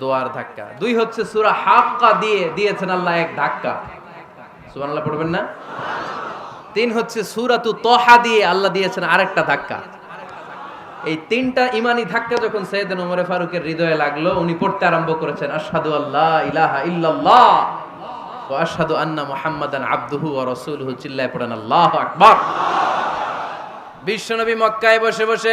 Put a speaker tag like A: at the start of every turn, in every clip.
A: দোয়ার ধাক্কা। দুই হচ্ছে সূরা হাক্কা দিয়ে দিয়েছেন আল্লাহ এক ধাক্কা। সুবহানাল্লাহ পড়বেন না? তিন হচ্ছে সূরাতু তহা দিয়ে আল্লাহ দিয়েছেন আরেকটা ধাক্কা। এই তিনটা ইমানি ধাক্কা যখন সৈয়দ ওমরে ফারুকের হৃদয়ে লাগল, উনি পড়তে আরম্ভ করেছেন, আশহাদু আল্লাহ ইলাহা ইল্লাল্লাহ ওয়া আশহাদু আন্না মুহাম্মাদান আবদুহু ওয়া রাসূলুহু চিল্লায় পড়েন, আল্লাহু আকবার। বিশ্বনবী মক্কায় বসে বসে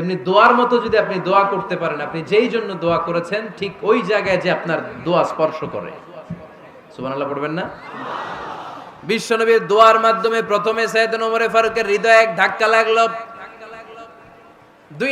A: তেমনি দোয়ার মতো যদি আপনি দোয়া করতে পারেন, আপনি যেই জন্য দোয়া করেছেন, ঠিক ওই জায়গায় যে আপনার দোয়া স্পর্শ করে। সুবানাল্লাহ পড়বেন না? বিশ্বনবীর দোয়ার মাধ্যমে প্রথমে সৈয়দ ওমরে ফারুকের হৃদয়ে এক ধাক্কা লাগল। দুই